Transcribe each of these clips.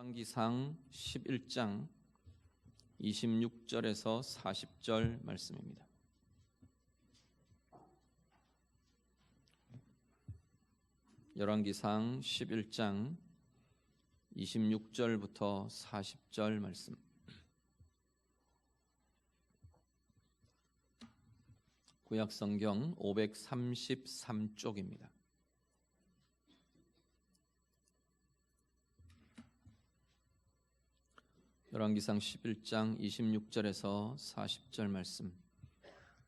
열왕기상 11장 26절에서 40절 말씀입니다. 열왕기상 11장 26절부터 40절 말씀. 구약 성경 533쪽입니다. 열왕기상 11장 26절에서 40절 말씀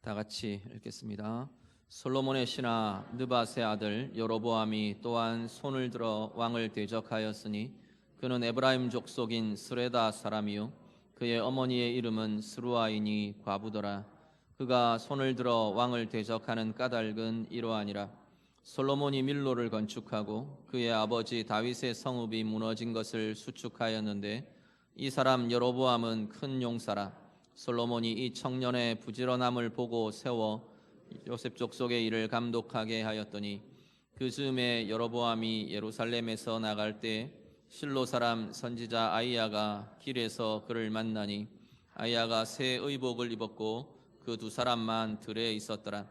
다 같이 읽겠습니다. 솔로몬의 신하 느바세 아들 여로보암이 또한 손을 들어 왕을 대적하였으니 그는 에브라임 족속인 스레다 사람이요 그의 어머니의 이름은 스루아이니 과부더라 그가 손을 들어 왕을 대적하는 까닭은 이러하니라 솔로몬이 밀로를 건축하고 그의 아버지 다윗의 성읍이 무너진 것을 수축하였는데 이 사람 여로보암은 큰 용사라. 솔로몬이 이 청년의 부지런함을 보고 세워 요셉 족속의 일을 감독하게 하였더니 그 즈음에 여로보암이 예루살렘에서 나갈 때 실로 사람 선지자 아이야가 길에서 그를 만나니 아이야가 새 의복을 입었고 그 두 사람만 들에 있었더라.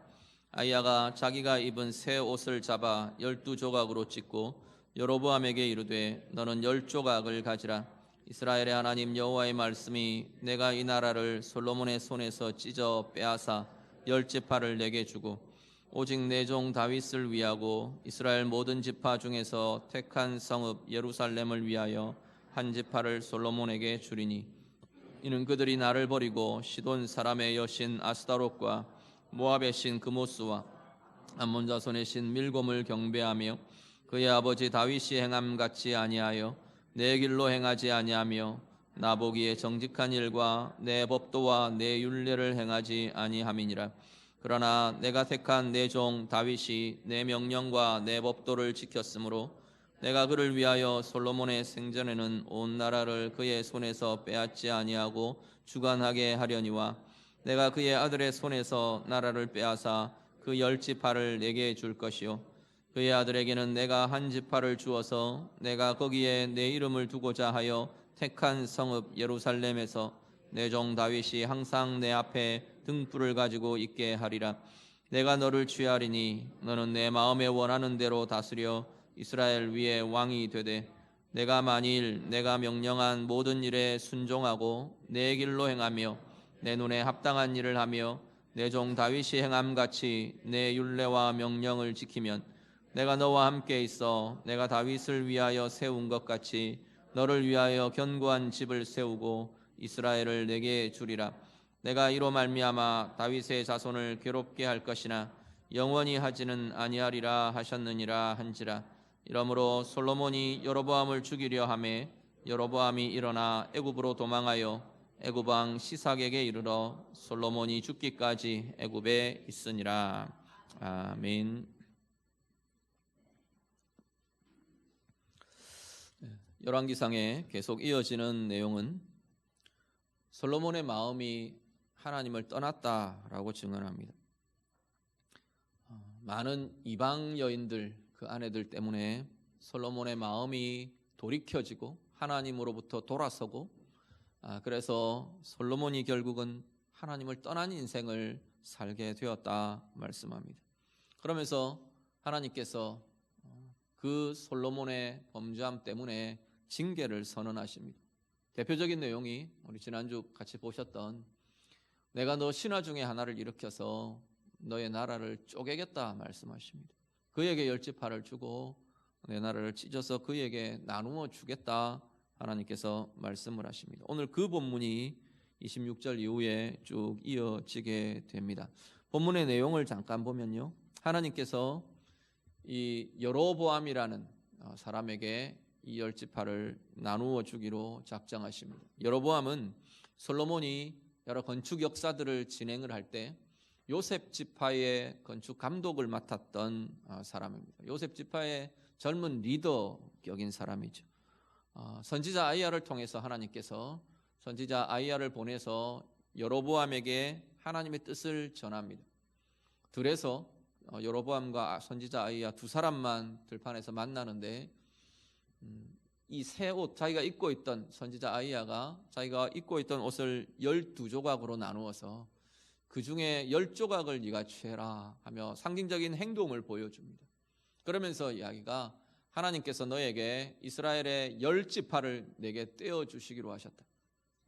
아이야가 자기가 입은 새 옷을 잡아 열두 조각으로 찢고 여로보암에게 이르되 너는 열 조각을 가지라 이스라엘의 하나님 여호와의 말씀이 내가 이 나라를 솔로몬의 손에서 찢어 빼앗아 열 지파를 내게 주고 오직 내 종 다윗을 위하고 이스라엘 모든 지파 중에서 택한 성읍 예루살렘을 위하여 한 지파를 솔로몬에게 주리니 이는 그들이 나를 버리고 시돈 사람의 여신 아스타롯과 모압의 신 그모스와 암몬 자손의 신 밀곰을 경배하며 그의 아버지 다윗이 행함 같이 아니하여 내 길로 행하지 아니하며 나보기에 정직한 일과 내 법도와 내 율례를 행하지 아니함이니라. 그러나 내가 택한 내 종 다윗이 내 명령과 내 법도를 지켰으므로 내가 그를 위하여 솔로몬의 생전에는 온 나라를 그의 손에서 빼앗지 아니하고 주관하게 하려니와 내가 그의 아들의 손에서 나라를 빼앗아 그 열 지파를 내게 줄 것이요 그의 아들에게는 내가 한 지파를 주어서 내가 거기에 내 이름을 두고자 하여 택한 성읍 예루살렘에서 내 종 다윗이 항상 내 앞에 등불을 가지고 있게 하리라. 내가 너를 취하리니 너는 내 마음에 원하는 대로 다스려 이스라엘 위에 왕이 되되 내가 만일 내가 명령한 모든 일에 순종하고 내 길로 행하며 내 눈에 합당한 일을 하며 내 종 다윗이 행함 같이 내 율례와 명령을 지키면 내가 너와 함께 있어 내가 다윗을 위하여 세운 것 같이 너를 위하여 견고한 집을 세우고 이스라엘을 내게 주리라. 내가 이로 말미암아 다윗의 자손을 괴롭게 할 것이나 영원히 하지는 아니하리라 하셨느니라 한지라. 이러므로 솔로몬이 여로보암을 죽이려 하매 여로보암이 일어나 애굽으로 도망하여 애굽 왕 시삭에게 이르러 솔로몬이 죽기까지 애굽에 있으니라. 아멘. 열왕기상에 계속 이어지는 내용은 솔로몬의 마음이 하나님을 떠났다라고 증언합니다. 어, 많은 이방 여인들 그 아내들 때문에 솔로몬의 마음이 돌이켜지고 하나님으로부터 돌아서고 아, 그래서 솔로몬이 결국은 하나님을 떠난 인생을 살게 되었다 말씀합니다. 그러면서 하나님께서 어, 그 솔로몬의 범죄함 때문에 징계를 선언하십니다. 대표적인 내용이 우리 지난주 같이 보셨던 내가 너 신하 중에 하나를 일으켜서 너의 나라를 쪼개겠다 말씀하십니다. 그에게 열지파를 주고 내 나라를 찢어서 그에게 나누어 주겠다 하나님께서 말씀을 하십니다. 오늘 그 본문이 26절 이후에 쭉 이어지게 됩니다. 본문의 내용을 잠깐 보면요. 하나님께서 이 여로보암이라는 어, 사람에게 이 열지파를 나누어 주기로 작정하십니다. 여로보암은 솔로몬이 여러 건축 역사들을 진행을 할 때 요셉 지파의 건축 감독을 맡았던 어, 사람입니다. 요셉 지파의 젊은 리더격인 사람이죠. 어, 선지자 아이야를 통해서 하나님께서 선지자 아이야를 보내서 여로보암에게 하나님의 뜻을 전합니다. 들에서 여로보암과 선지자 아이야 두 사람만 들판에서 만나는데 음, 이 새 옷 자기가 입고 있던 선지자 아이야가 자기가 입고 있던 옷을 열두 조각으로 나누어서 그 중에 열 조각을 네가 취해라 하며 상징적인 행동을 보여줍니다. 그러면서 이야기가 하나님께서 너에게 이스라엘의 열 지파를 내게 떼어 주시기로 하셨다.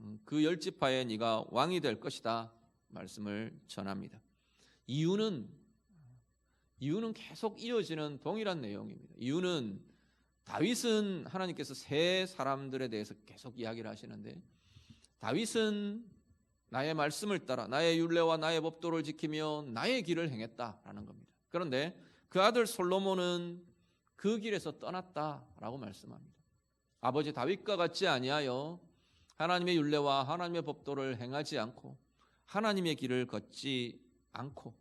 음, 그열 지파에 네가 왕이 될 것이다 말씀을 전합니다. 이유는 이유는 계속 이어지는 동일한 내용입니다. 이유는 다윗은 하나님께서 세 사람들에 대해서 계속 이야기를 하시는데 다윗은 나의 말씀을 따라 나의 율례와 나의 법도를 지키며 나의 길을 행했다라는 겁니다. 그런데 그 아들 솔로몬은 그 길에서 떠났다라고 말씀합니다. 아버지 다윗과 같지 아니하여 하나님의 율례와 하나님의 법도를 행하지 않고 하나님의 길을 걷지 않고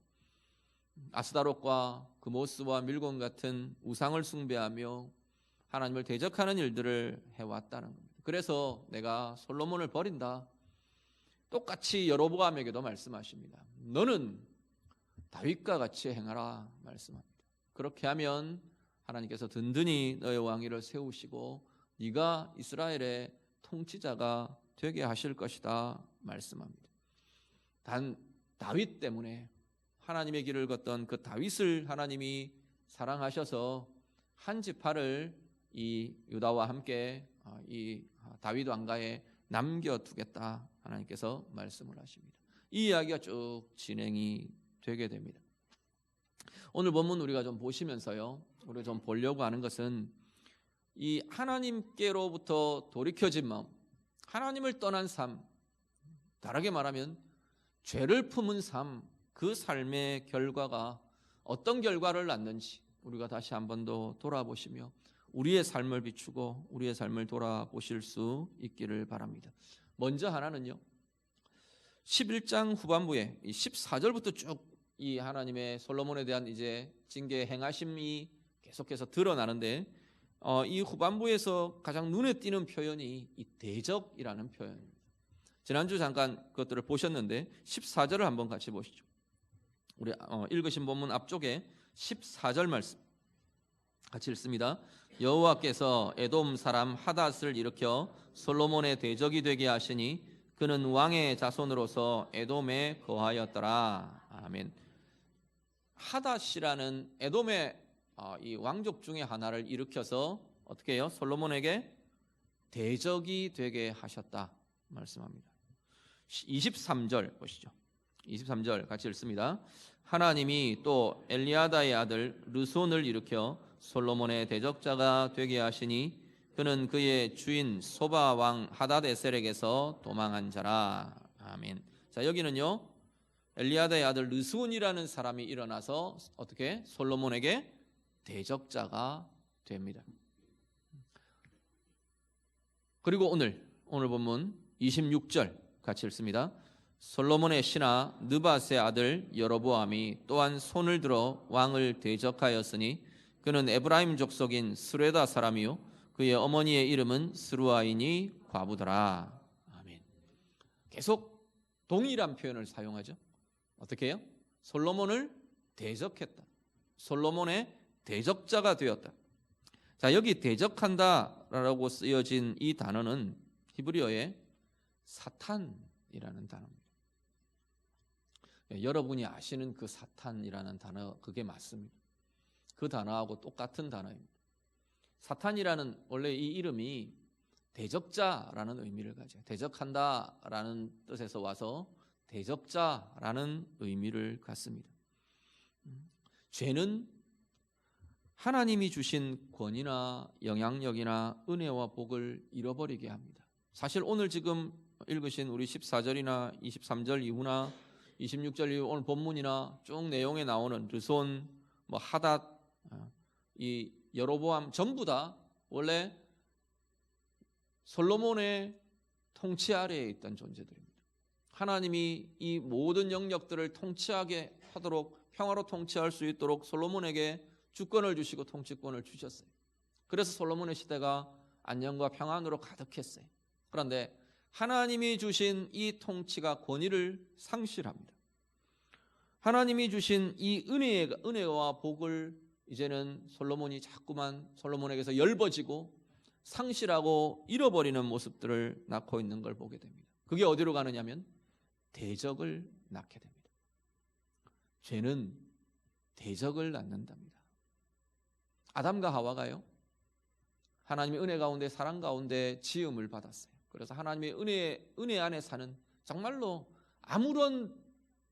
아스다롯과 그모스와 밀곤 같은 우상을 숭배하며 하나님을 대적하는 일들을 해왔다는 겁니다. 그래서 내가 솔로몬을 버린다. 똑같이 여로보암에게도 말씀하십니다. 너는 다윗과 같이 행하라 말씀합니다. 그렇게 하면 하나님께서 든든히 너의 왕위를 세우시고 네가 이스라엘의 통치자가 되게 하실 것이다 말씀합니다. 단 다윗 때문에 하나님의 길을 걷던 그 다윗을 하나님이 사랑하셔서 한 지파를 이 유다와 함께 어, 이 다윗 왕가에 남겨두겠다 하나님께서 말씀을 하십니다. 이 이야기가 쭉 진행이 되게 됩니다. 오늘 본문 우리가 좀 보시면서요, 우리가 좀 보려고 하는 것은 이 하나님께로부터 돌이켜진 마음, 하나님을 떠난 삶, 다르게 말하면 죄를 품은 삶, 그 삶의 결과가 어떤 결과를 낳는지 우리가 다시 한 번 더 돌아보시며 우리의 삶을 비추고 우리의 삶을 돌아보실 수 있기를 바랍니다. 먼저 하나는요. 11장 후반부에 14절부터 쭉 이 하나님의 솔로몬에 대한 이제 징계 행하심이 계속해서 드러나는데 어, 이 후반부에서 가장 눈에 띄는 표현이 이 대적이라는 표현입니다. 지난주 잠깐 그것들을 보셨는데 14절을 한번 같이 보시죠. 우리 어, 읽으신 본문 앞쪽에 14절 말씀 같이 읽습니다. 여호와께서 에돔 사람 하닷을 일으켜 솔로몬의 대적이 되게 하시니 그는 왕의 자손으로서 에돔에 거하였더라. 아멘. 하닷이라는 에돔의 어, 이 왕족 중에 하나를 일으켜서 어떻게 해요? 솔로몬에게 대적이 되게 하셨다 말씀합니다. 23절 보시죠. 23절 같이 읽습니다. 하나님이 또 엘리아다의 아들 르손을 일으켜 솔로몬의 대적자가 되게 하시니 그는 그의 주인 소바 왕 하다데셀에게서 도망한 자라. 아멘. 자 여기는요 엘리아다의 아들 르스온이라는 사람이 일어나서 어떻게 솔로몬에게 대적자가 됩니다. 그리고 오늘 오늘 본문 26절 같이 읽습니다. 솔로몬의 신하 느바스의 아들 여로보암이 또한 손을 들어 왕을 대적하였으니 그는 에브라임 족속인 스레다 사람이요 그의 어머니의 이름은 스루아인이 과부더라. 아멘. 계속 동일한 표현을 사용하죠. 어떻게 해요? 솔로몬을 대적했다. 솔로몬의 대적자가 되었다. 자, 여기 대적한다라고 쓰여진 이 단어는 히브리어의 사탄이라는 단어입니다. 예, 여러분이 아시는 그 사탄이라는 단어, 그게 맞습니다. 그 단어하고 똑같은 단어입니다. 사탄이라는 원래 이 이름이 대적자라는 의미를 가져요. 대적한다라는 뜻에서 와서 대적자라는 의미를 갖습니다. 음, 죄는 하나님이 주신 권위나 영향력이나 은혜와 복을 잃어버리게 합니다. 사실 오늘 지금 읽으신 우리 14절이나 23절 이후나 26절 이후 오늘 본문이나 쭉 내용에 나오는 르손, 뭐 하닷, 어, 이 여로보암 전부 다 원래 솔로몬의 통치 아래에 있던 존재들입니다. 하나님이 이 모든 영역들을 통치하게 하도록 평화로 통치할 수 있도록 솔로몬에게 주권을 주시고 통치권을 주셨어요. 그래서 솔로몬의 시대가 안녕과 평안으로 가득했어요. 그런데 하나님이 주신 이 통치가 권위를 상실합니다. 하나님이 주신 이 은혜, 은혜와 복을 이제는 솔로몬이 자꾸만 솔로몬에게서 열버지고 상실하고 잃어버리는 모습들을 낳고 있는 걸 보게 됩니다. 그게 어디로 가느냐면 대적을 낳게 됩니다. 죄는 대적을 낳는답니다. 아담과 하와가요. 하나님의 은혜 가운데 사랑 가운데 지음을 받았어요. 그래서 하나님의 은혜 은혜 안에 사는 정말로 아무런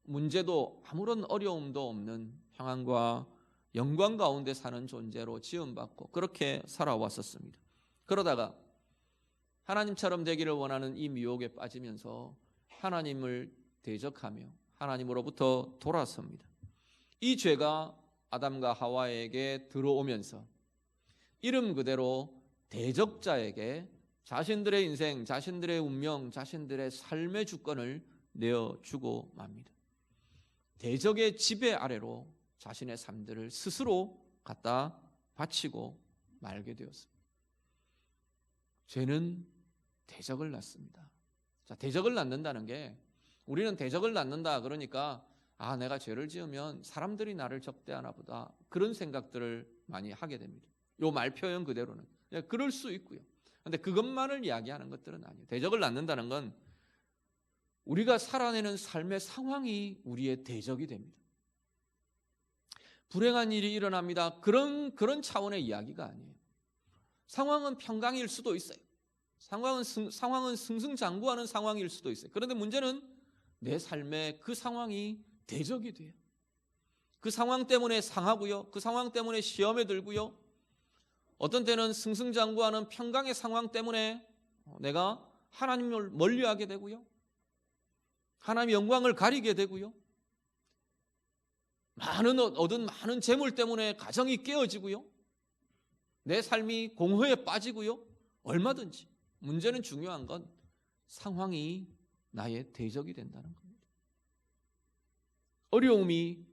문제도 아무런 어려움도 없는 평안과 영광 가운데 사는 존재로 지음받고 그렇게 살아왔었습니다. 그러다가 하나님처럼 되기를 원하는 이 미혹에 빠지면서 하나님을 대적하며 하나님으로부터 돌아섭니다. 이 죄가 아담과 하와에게 들어오면서 이름 그대로 대적자에게 자신들의 인생, 자신들의 운명, 자신들의 삶의 주권을 내어주고 맙니다. 대적의 지배 아래로 자신의 삶들을 스스로 갖다 바치고 말게 되었습니다. 죄는 대적을 낳습니다. 자, 대적을 낳는다는 게 우리는 대적을 낳는다 그러니까 아, 내가 죄를 지으면 사람들이 나를 적대하나 보다. 그런 생각들을 많이 하게 됩니다. 요 말 표현 그대로는. 예, 그럴 수 있고요. 근데 그것만을 이야기하는 것들은 아니에요. 대적을 낳는다는 건 우리가 살아내는 삶의 상황이 우리의 대적이 됩니다. 불행한 일이 일어납니다. 그런 그런 차원의 이야기가 아니에요. 상황은 평강일 수도 있어요. 상황은 승, 상황은 승승장구하는 상황일 수도 있어요. 그런데 문제는 내 삶에 그 상황이 대적이 돼요. 그 상황 때문에 상하고요. 그 상황 때문에 시험에 들고요. 어떤 때는 승승장구하는 평강의 상황 때문에 내가 하나님을 멀리하게 되고요. 하나님의 영광을 가리게 되고요. 많은 얻은 많은 재물 때문에 가정이 깨어지고요. 내 삶이 공허에 빠지고요. 얼마든지 문제는 중요한 건 상황이 나의 대적이 된다는 겁니다. 어려움이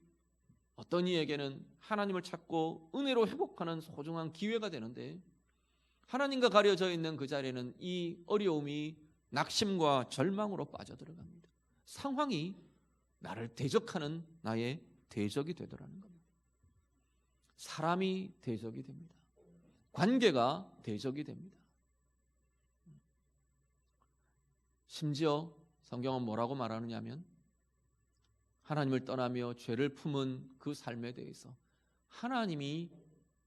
어떤 이에게는 하나님을 찾고 은혜로 회복하는 소중한 기회가 되는데 하나님과 가려져 있는 그 자리에는 이 어려움이 낙심과 절망으로 빠져들어갑니다. 상황이 나를 대적하는 나의 대적이 되더라는 겁니다. 사람이 대적이 됩니다. 관계가 대적이 됩니다. 심지어 성경은 뭐라고 말하느냐면 하나님을 떠나며 죄를 품은 그 삶에 대해서 하나님이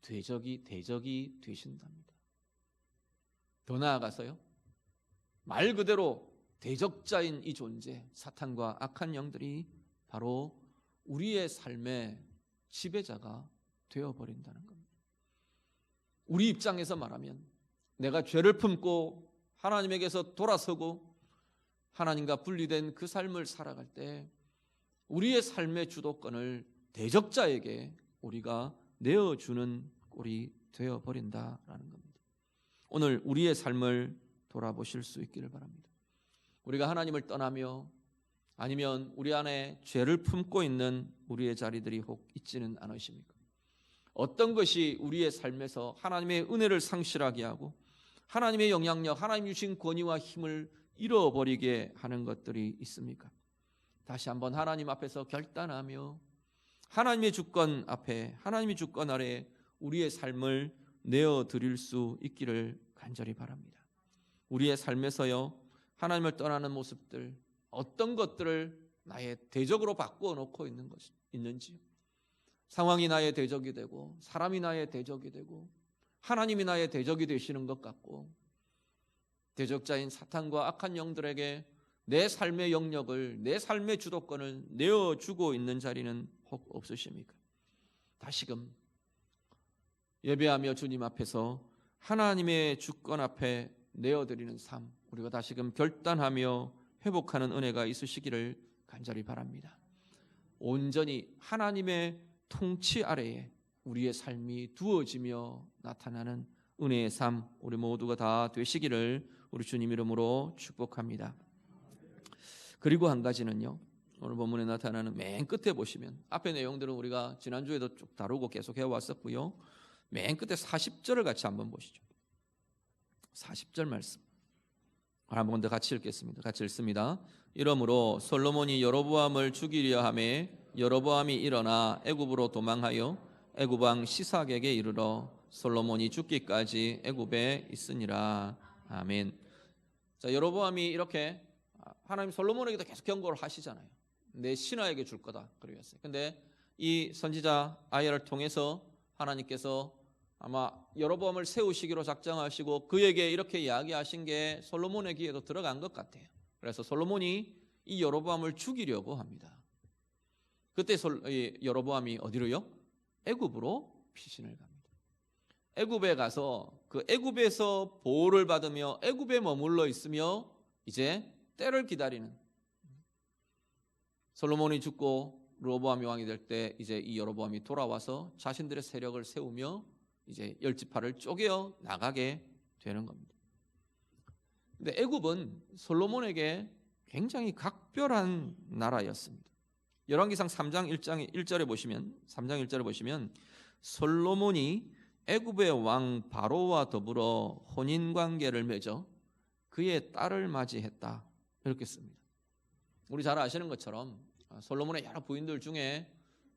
대적이 대적이 되신답니다. 더 나아가서요. 말 그대로 대적자인 이 존재, 사탄과 악한 영들이 바로 우리의 삶의 지배자가 되어 버린다는 겁니다. 우리 입장에서 말하면 내가 죄를 품고 하나님에게서 돌아서고 하나님과 분리된 그 삶을 살아갈 때 우리의 삶의 주도권을 대적자에게 우리가 내어주는 꼴이 되어 버린다라는 겁니다. 오늘 우리의 삶을 돌아보실 수 있기를 바랍니다. 우리가 하나님을 떠나며 아니면 우리 안에 죄를 품고 있는 우리의 자리들이 혹 있지는 않으십니까? 어떤 것이 우리의 삶에서 하나님의 은혜를 상실하게 하고 하나님의 영향력, 하나님 주신 권위와 힘을 잃어버리게 하는 것들이 있습니까? 다시 한번 하나님 앞에서 결단하며 하나님의 주권 앞에 하나님의 주권 아래 우리의 삶을 내어 드릴 수 있기를 간절히 바랍니다. 우리의 삶에서요 하나님을 떠나는 모습들 어떤 것들을 나의 대적으로 바꾸어 놓고 있는 것이 있는지 상황이 나의 대적이 되고 사람이 나의 대적이 되고 하나님이 나의 대적이 되시는 것 같고 대적자인 사탄과 악한 영들에게 내 삶의 영역을 내 삶의 주도권을 내어 주고 있는 자리는 혹 없으십니까? 다시금 예배하며 주님 앞에서 하나님의 주권 앞에 내어 드리는 삶 우리가 다시금 결단하며 회복하는 은혜가 있으시기를 간절히 바랍니다. 온전히 하나님의 통치 아래에 우리의 삶이 두어지며 나타나는 은혜의 삶 우리 모두가 다 되시기를 우리 주님 이름으로 축복합니다. 그리고 한 가지는요. 오늘 본문에 나타나는 맨 끝에 보시면 앞에 내용들은 우리가 지난주에도 쭉 다루고 계속 해왔었고요. 맨 끝에 40절을 같이 한번 보시죠. 40절 말씀. 한번 더 같이 읽겠습니다. 같이 읽습니다. 이러므로 솔로몬이 여로보암을 죽이려 함에 여로보암이 일어나 애굽으로 도망하여 애굽 왕 시삭에게 이르러 솔로몬이 죽기까지 애굽에 있으니라. 아멘. 자, 여로보암이 이렇게 하나님 솔로몬에게도 계속 경고를 하시잖아요. 내 신하에게 줄 거다 그러셨어요. 근데 이 선지자 아이를 통해서 하나님께서 아마 여로보암을 세우시기로 작정하시고 그에게 이렇게 이야기하신 게 솔로몬의 귀에도 들어간 것 같아요. 그래서 솔로몬이 이 여로보암을 죽이려고 합니다. 그때 여로보암이 어디로요? 애굽으로 피신을 갑니다. 애굽에 가서 그 애굽에서 보호를 받으며 애굽에 머물러 있으며 이제 때를 기다리는 솔로몬이 죽고 로보암이 왕이 될 때 이제 이 여로보암이 돌아와서 자신들의 세력을 세우며 이제 열 지파를 쪼개어 나가게 되는 겁니다. 근데 애굽은 솔로몬에게 굉장히 각별한 나라였습니다. 열왕기상 3장 1장 1절에 보시면 3장 1절에 보시면 솔로몬이 애굽의 왕 바로와 더불어 혼인 관계를 맺어 그의 딸을 맞이했다. 이렇게 씁니다. 우리 잘 아시는 것처럼 솔로몬의 여러 부인들 중에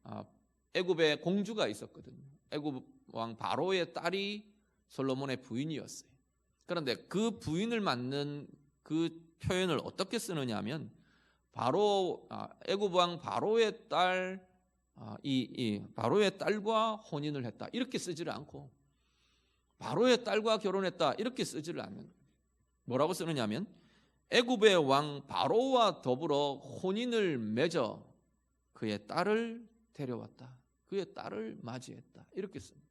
아, 애굽의 공주가 있었거든요. 애굽 왕 바로의 딸이 솔로몬의 부인이었어요. 그런데 그 부인을 맞는 그 표현을 어떻게 쓰느냐면 바로 아, 애굽 왕 바로의 딸, 아, 이, 이 바로의 딸과 혼인을 했다 이렇게 쓰지를 않고 바로의 딸과 결혼했다 이렇게 쓰지를 않는. 뭐라고 쓰느냐면 애굽의 왕 바로와 더불어 혼인을 맺어 그의 딸을 데려왔다. 그의 딸을 맞이했다. 이렇게 씁니다.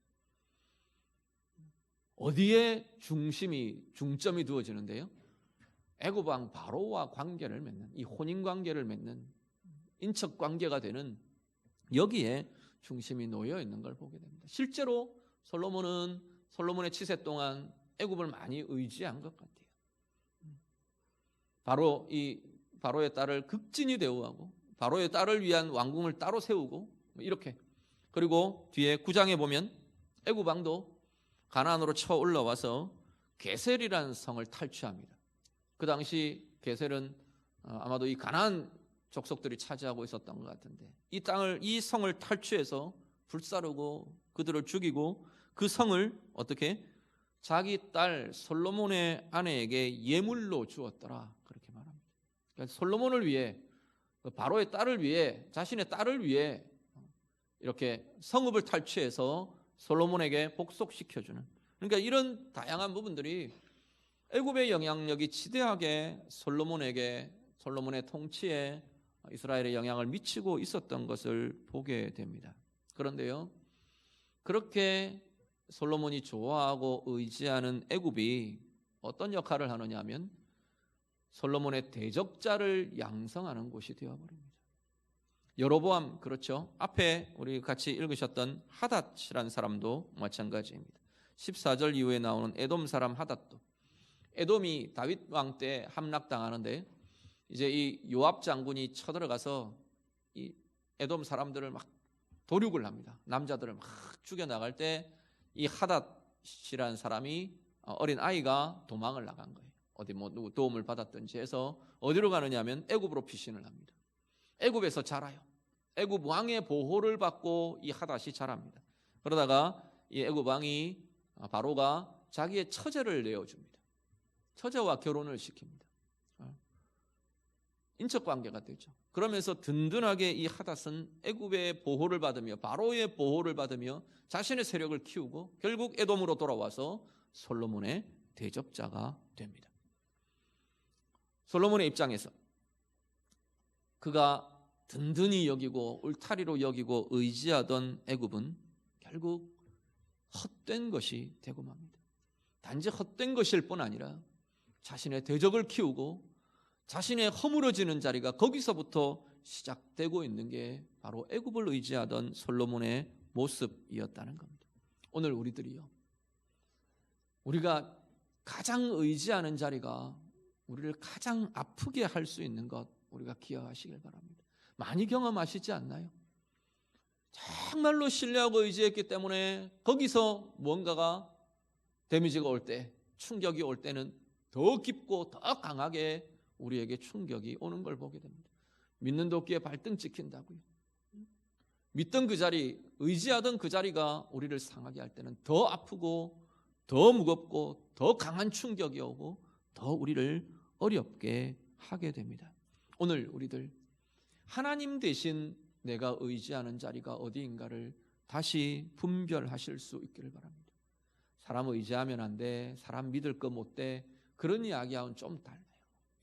어디에 중심이 중점이 두어지는데요? 애굽 왕 바로와 관계를 맺는 이 혼인 관계를 맺는 인척 관계가 되는 여기에 중심이 놓여 있는 걸 보게 됩니다. 실제로 솔로몬은 솔로몬의 치세 동안 애굽을 많이 의지한 것 같아요. 바로 이 바로의 딸을 극진히 대우하고 바로의 딸을 위한 왕궁을 따로 세우고 뭐 이렇게 그리고 뒤에 구장에 보면 애굽 왕도 가나안으로 쳐 올라와서 게셀이라는 성을 탈취합니다. 그 당시 게셀은 어, 아마도 이 가나안 족속들이 차지하고 있었던 것 같은데 이 땅을 이 성을 탈취해서 불사르고 그들을 죽이고 그 성을 어떻게 자기 딸 솔로몬의 아내에게 예물로 주었더라 그렇게 말합니다. 그러니까 솔로몬을 위해 그 바로의 딸을 위해 자신의 딸을 위해 이렇게 성읍을 탈취해서 솔로몬에게 복속시켜주는 그러니까 이런 다양한 부분들이 애굽의 영향력이 지대하게 솔로몬에게 솔로몬의 통치에 이스라엘의 영향을 미치고 있었던 것을 보게 됩니다. 그런데요, 그렇게 솔로몬이 좋아하고 의지하는 애굽이 어떤 역할을 하느냐면 솔로몬의 대적자를 양성하는 곳이 되어 버립니다. 여로보암 그렇죠. 앞에 우리 같이 읽으셨던 하닷이라는 사람도 마찬가지입니다. 14절 이후에 나오는 에돔 사람 하닷도 에돔이 다윗 왕 때 함락당하는데 이제 이 요압 장군이 쳐들어가서 이 에돔 사람들을 막 도륙을 합니다. 남자들을 막 죽여 나갈 때 이 하닷이라는 사람이 어, 어린 아이가 도망을 나간 거예요. 어디 뭐 누구 도움을 받았든지 해서 어디로 가느냐면 애굽으로 피신을 합니다. 애굽에서 자라요. 애굽 왕의 보호를 받고 이 하닷이 자랍니다. 그러다가 이 애굽 왕이 아, 바로가 자기의 처제를 내어줍니다. 처제와 결혼을 시킵니다. 어. 인척 관계가 되죠. 그러면서 든든하게 이 하닷은 애굽의 보호를 받으며 바로의 보호를 받으며 자신의 세력을 키우고 결국 에돔으로 돌아와서 솔로몬의 대접자가 됩니다. 솔로몬의 입장에서 그가 든든히 여기고 울타리로 여기고 의지하던 애굽은 결국 헛된 것이 되고 맙니다. 단지 헛된 것일 뿐 아니라 자신의 대적을 키우고 자신의 허물어지는 자리가 거기서부터 시작되고 있는 게 바로 애굽을 의지하던 솔로몬의 모습이었다는 겁니다. 오늘 우리들이요. 우리가 가장 의지하는 자리가 우리를 가장 아프게 할 수 있는 것 우리가 기억하시길 바랍니다. 많이 경험하시지 않나요? 정말로 신뢰하고 의지했기 때문에 거기서 무언가가 데미지가 올 때, 충격이 올 때는 더 깊고 더 강하게 우리에게 충격이 오는 걸 보게 됩니다. 믿는 도끼에 발등 찍힌다고요. 믿던 그 자리, 의지하던 그 자리가 우리를 상하게 할 때는 더 아프고 더 무겁고 더 강한 충격이 오고 더 우리를 어렵게 하게 됩니다. 오늘 우리들 하나님 대신 내가 의지하는 자리가 어디인가를 다시 분별하실 수 있기를 바랍니다. 사람 의지하면 안 돼. 사람 믿을 거 못 돼. 그런 이야기하고는 좀 달라요.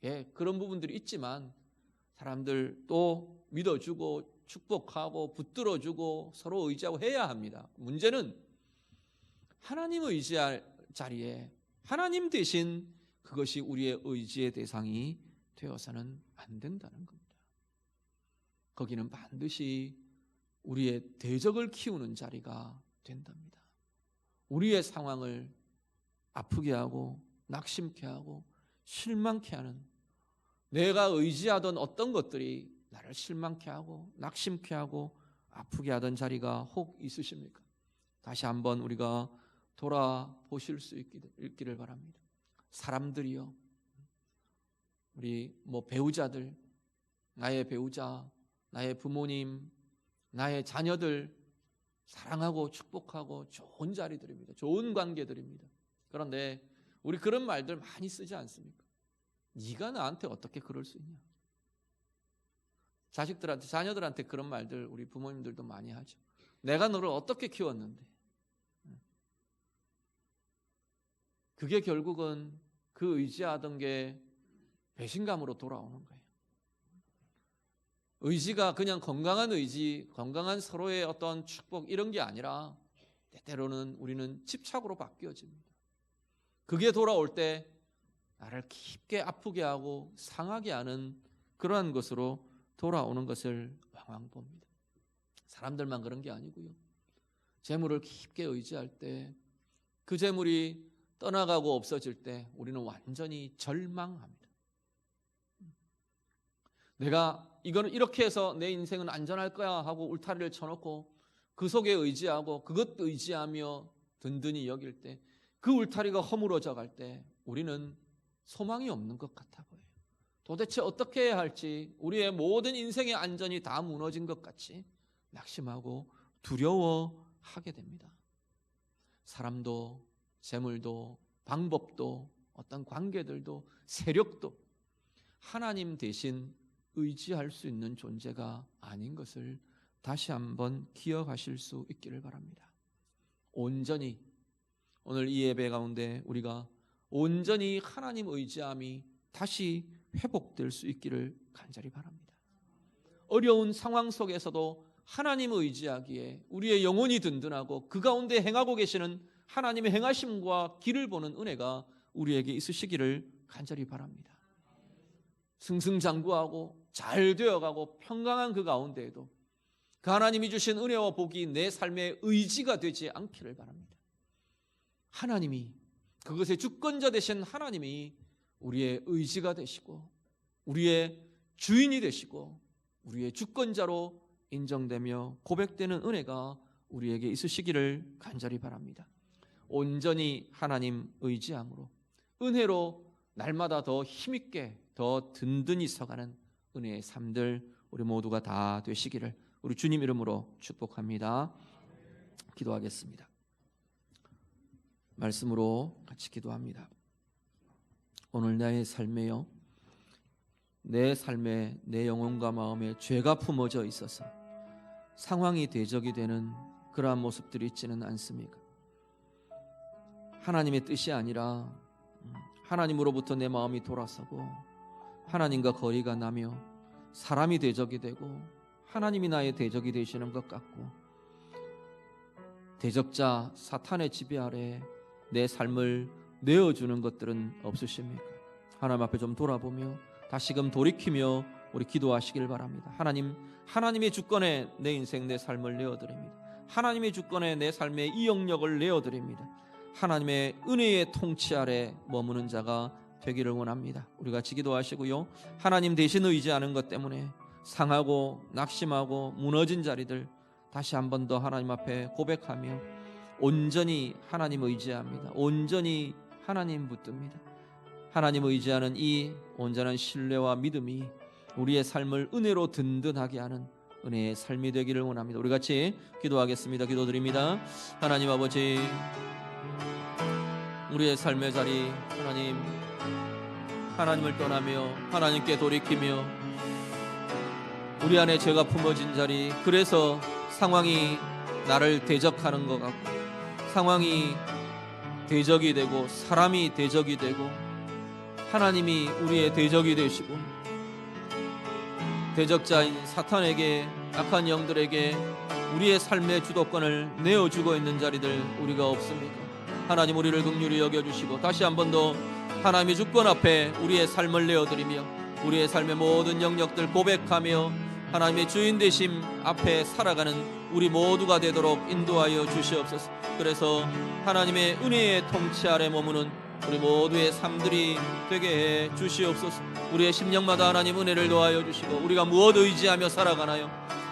예, 그런 부분들이 있지만 사람들 또 믿어주고 축복하고 붙들어주고 서로 의지하고 해야 합니다. 문제는 하나님 의지할 자리에 하나님 대신 그것이 우리의 의지의 대상이 되어서는 안 된다는 겁니다. 거기는 반드시 우리의 대적을 키우는 자리가 된답니다. 우리의 상황을 아프게 하고 낙심케 하고 실망케 하는 내가 의지하던 어떤 것들이 나를 실망케 하고 낙심케 하고 아프게 하던 자리가 혹 있으십니까? 다시 한번 우리가 돌아보실 수 있기를 바랍니다. 사람들이요. 우리 뭐 배우자들, 나의 배우자, 나의 부모님, 나의 자녀들 사랑하고 축복하고 좋은 자리들입니다. 좋은 관계들입니다. 그런데 우리 그런 말들 많이 쓰지 않습니까? 네가 나한테 어떻게 그럴 수 있냐? 자식들한테 자녀들한테 그런 말들 우리 부모님들도 많이 하죠. 내가 너를 어떻게 키웠는데? 그게 결국은 그 의지하던 게 배신감으로 돌아오는 거예요. 의지가 그냥 건강한 의지, 건강한 서로의 어떤 축복 이런 게 아니라 때때로는 우리는 집착으로 바뀌어집니다. 그게 돌아올 때 나를 깊게 아프게 하고 상하게 하는 그러한 것으로 돌아오는 것을 왕왕 봅니다. 사람들만 그런 게 아니고요. 재물을 깊게 의지할 때 그 재물이 떠나가고 없어질 때 우리는 완전히 절망합니다. 내가 이거는 이렇게 해서 내 인생은 안전할 거야 하고 울타리를 쳐놓고 그 속에 의지하고 그것 의지하며 든든히 여길 때 그 울타리가 허물어져 갈 때 우리는 소망이 없는 것 같아 보여요. 도대체 어떻게 해야 할지 우리의 모든 인생의 안전이 다 무너진 것 같이 낙심하고 두려워하게 됩니다. 사람도 재물도 방법도 어떤 관계들도 세력도 하나님 대신 의지할 수 있는 존재가 아닌 것을 다시 한번 기억하실 수 있기를 바랍니다. 온전히 오늘 이 예배 가운데 우리가 온전히 하나님 의지함이 다시 회복될 수 있기를 간절히 바랍니다. 어려운 상황 속에서도 하나님 의지하기에 우리의 영혼이 든든하고 그 가운데 행하고 계시는 하나님의 행하심과 길을 보는 은혜가 우리에게 있으시기를 간절히 바랍니다. 승승장구하고 잘 되어가고 평강한 그 가운데에도 그 하나님이 주신 은혜와 복이 내 삶의 의지가 되지 않기를 바랍니다. 하나님이 그것의 주권자 되신 하나님이 우리의 의지가 되시고 우리의 주인이 되시고 우리의 주권자로 인정되며 고백되는 은혜가 우리에게 있으시기를 간절히 바랍니다. 온전히 하나님 의지함으로 은혜로 날마다 더 힘있게 더 든든히 서가는 은혜의 삶들 우리 모두가 다 되시기를 우리 주님 이름으로 축복합니다. 기도하겠습니다. 말씀으로 같이 기도합니다. 오늘 나의 삶에요. 내 삶에 내 영혼과 마음에 죄가 품어져 있어서 상황이 대적이 되는 그러한 모습들이 있지는 않습니까? 하나님의 뜻이 아니라 하나님으로부터 내 마음이 돌아서고 하나님과 거리가 나며 사람이 대적이 되고 하나님이 나의 대적이 되시는 것 같고 대적자 사탄의 지배 아래 내 삶을 내어주는 것들은 없으십니까? 하나님 앞에 좀 돌아보며 다시금 돌이키며 우리 기도하시길 바랍니다. 하나님, 하나님의 주권에 내 인생, 내 삶을 내어드립니다. 하나님의 주권에 내 삶의 이 영역을 내어드립니다. 하나님의 은혜의 통치 아래 머무는 자가 되기를 원합니다. 우리 같이 기도하시고요. 하나님 대신 의지하는 것 때문에 상하고 낙심하고 무너진 자리들 다시 한 번 더 하나님 앞에 고백하며 온전히 하나님 의지합니다. 온전히 하나님 붙듭니다. 하나님 의지하는 이 온전한 신뢰와 믿음이 우리의 삶을 은혜로 든든하게 하는 은혜의 삶이 되기를 원합니다. 우리 같이 기도하겠습니다. 기도드립니다. 하나님 아버지 우리의 삶의 자리 하나님 하나님을 떠나며 하나님께 돌이키며 우리 안에 죄가 품어진 자리 그래서 상황이 나를 대적하는 것 같고 상황이 대적이 되고 사람이 대적이 되고 하나님이 우리의 대적이 되시고 대적자인 사탄에게 악한 영들에게 우리의 삶의 주도권을 내어주고 있는 자리들 우리가 없습니까? 하나님 우리를 긍휼히 여겨주시고 다시 한번더 하나님의 주권 앞에 우리의 삶을 내어드리며 우리의 삶의 모든 영역들 고백하며 하나님의 주인 되심 앞에 살아가는 우리 모두가 되도록 인도하여 주시옵소서. 그래서 하나님의 은혜의 통치 아래 머무는 우리 모두의 삶들이 되게 해 주시옵소서. 우리의 심령마다 하나님 은혜를 도하여 주시고 우리가 무엇 의지하며 살아가나요?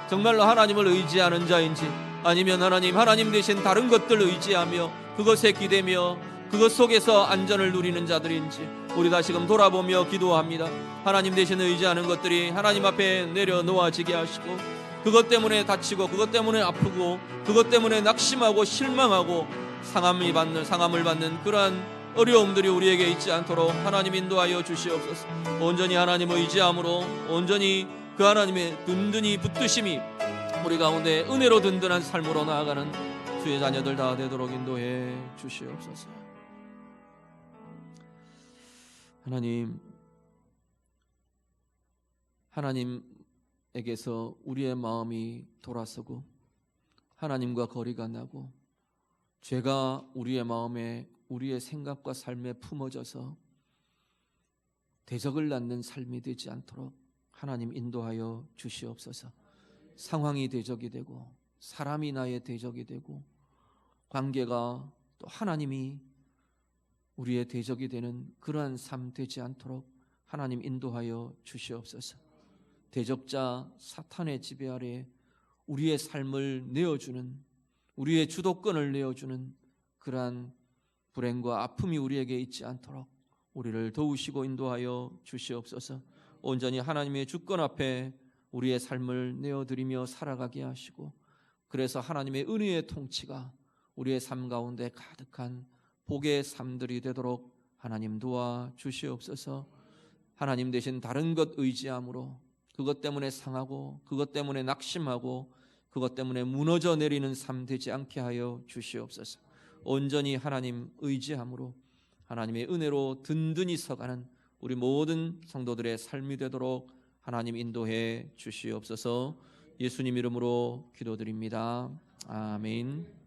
정말로 하나님을 의지하는 자인지 아니면 하나님 하나님 대신 다른 것들 의지하며 그것에 기대며 그것 속에서 안전을 누리는 자들인지 우리 다시금 돌아보며 기도합니다. 하나님 대신 의지하는 것들이 하나님 앞에 내려놓아지게 하시고 그것 때문에 다치고 그것 때문에 아프고 그것 때문에 낙심하고 실망하고 상함이 받는 상함을 받는 그러한 어려움들이 우리에게 있지 않도록 하나님 인도하여 주시옵소서. 온전히 하나님 의지함으로 온전히 그 하나님의 든든히 붙드심이 우리 가운데 은혜로 든든한 삶으로 나아가는 주의 자녀들 다 되도록 인도해 주시옵소서. 하나님 하나님에게서 우리의 마음이 돌아서고 하나님과 거리가 나고 죄가 우리의 마음에 우리의 생각과 삶에 품어져서 대적을 낳는 삶이 되지 않도록 하나님 인도하여 주시옵소서. 상황이 대적이 되고 사람이 나의 대적이 되고 관계가 또 하나님이 우리의 대적이 되는 그러한 삶 되지 않도록 하나님 인도하여 주시옵소서. 대적자 사탄의 지배 아래 우리의 삶을 내어주는 우리의 주도권을 내어주는 그러한 불행과 아픔이 우리에게 있지 않도록 우리를 도우시고 인도하여 주시옵소서. 온전히 하나님의 주권 앞에 우리의 삶을 내어드리며 살아가게 하시고 그래서 하나님의 은혜의 통치가 우리의 삶 가운데 가득한 복의 삶들이 되도록 하나님 도와 주시옵소서. 하나님 대신 다른 것 의지함으로 그것 때문에 상하고 그것 때문에 낙심하고 그것 때문에 무너져 내리는 삶 되지 않게 하여 주시옵소서. 온전히 하나님 의지함으로 하나님의 은혜로 든든히 서가는 우리 모든 성도들의 삶이 되도록 하나님 인도해 주시옵소서. 예수님 이름으로 기도드립니다. 아멘.